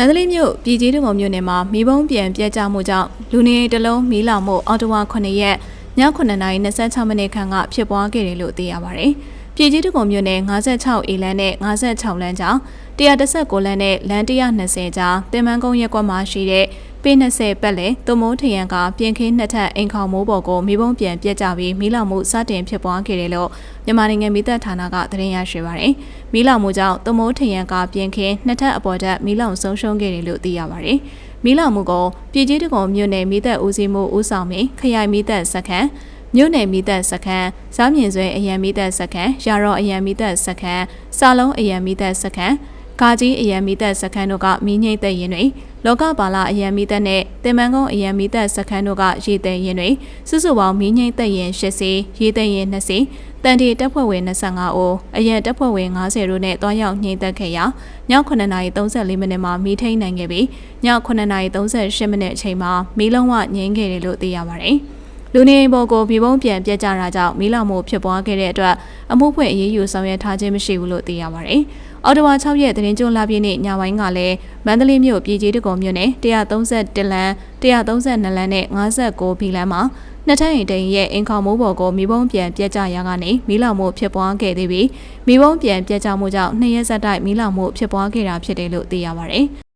မန္တလေးမြို့ပြည်ကြီးတကုံမြို့နယ်မှာမီးဘုံပြန်ပြက်ကျမှုကြောင့်လူနေအိမ်တစ်လုံးမီးလောင်မှုအော်တိုဝါ9ရက်ည9:26မိနစ်ခန့်ကဖြစ်ပွားခဲ့တယ်လို့သိရပါတယ်။ပြည်ကြီးတကုံမြို့နယ်56အေလန်းနဲ့56လမ်းကြောင်း119လမ်းနဲ့လမ်း120ကြားတင်မန်းကုန်းရက်ကွက်မှာရှိတဲ့ ပေ20ပတ်လည်သွမိုးထရန်ကပြင်ခင်းနှစ်ထပ်အိမ်ခေါင်မိုးပေါ်ကိုမီးဘုံပြန်ပြက်ကျပြီးမီးလောင်မှုစတင်ဖြစ်ပွားခဲ့တယ်လို့မြန်မာနိုင်ငံမိသက်ဌာနကသတင်းရရှိပါတယ်။မီးလောင်မှုကြောင့်သွမိုးထရန်ကပြင်ခင်းနှစ်ထပ်အပေါ်ထပ်မီးလောင်ဆုံးရှုံးခဲ့တယ်လို့သိရပါတယ်။မီးလောင်မှုကိုပြည်ကြီးတကုံမြို့နယ်မိသက်ဦးစီးမှုဦးဆောင်ပြီးခရိုင်မိသက်စခန်းမြို့နယ်မိသက်စခန်း၊ဇာမြင့်စွဲအရန်မိသက်စခန်း၊ရာရောအရန်မိသက်စခန်း၊စာလုံးအရန်မိသက်စခန်း၊ ဂါကြီးအရန်မိသက်စခန်းတို့ကမိငိမ့်သက်ရင်တွေလောကပါလာအရန်မိသက်နဲ့တင်မန်ကုန်းအရန်မိသက်စခန်းတို့ကရေသက်ရင်တွေစုစုပေါင်းမိငိမ့်သက်ရင်၈စီရေသက်ရင်2စီတန်တီတပ်ဖွဲ့ဝင်25ဦးအရန်တပ်ဖွဲ့ဝင်90တို့နဲ့တွားရောက်ညှိသက်ခဲ့ရာည9:34မိနစ်မှာမီးထိန်နိုင်ခဲ့ပြီးည9:38မိနစ်အချိန်မှာမီးလုံးဝငြိမ်းခဲ့တယ်လို့သိရပါတယ်။ လူနေအိမ်ပေါ်ကိုဘီဘုံပြန်ပြက်ကြတာကြောင့်မီးလောင်မှုဖြစ်ပွားခဲ့တဲ့အတွက်အမှုဖွင့်အရေးယူဆောင်ရွက်ထားခြင်းမရှိဘူးလို့သိရပါတယ်။အော်တိုဝါ6ရက်သတင်းကြိုလာပြည့်နေ့ညပိုင်းကလည်းမန္တလေးမြို့ပြည်ကြီးတကုံမြို့နယ်131လမ်း132လမ်းနဲ့59ဘီလမ်းမှာနှစ်ထပ်အိမ်တိန်ရဲ့အင်ခေါမိုးပေါ်ကိုမိဘုံပြန်ပြက်ကြရာကနေမီးလောင်မှုဖြစ်ပွားခဲ့သေးပြီးမိဘုံပြန်ပြက်ကြမှုကြောင့်နှစ်ရက်ဆက်တိုက်မီးလောင်မှုဖြစ်ပွားခဲ့တာဖြစ်တယ်လို့သိရပါတယ်။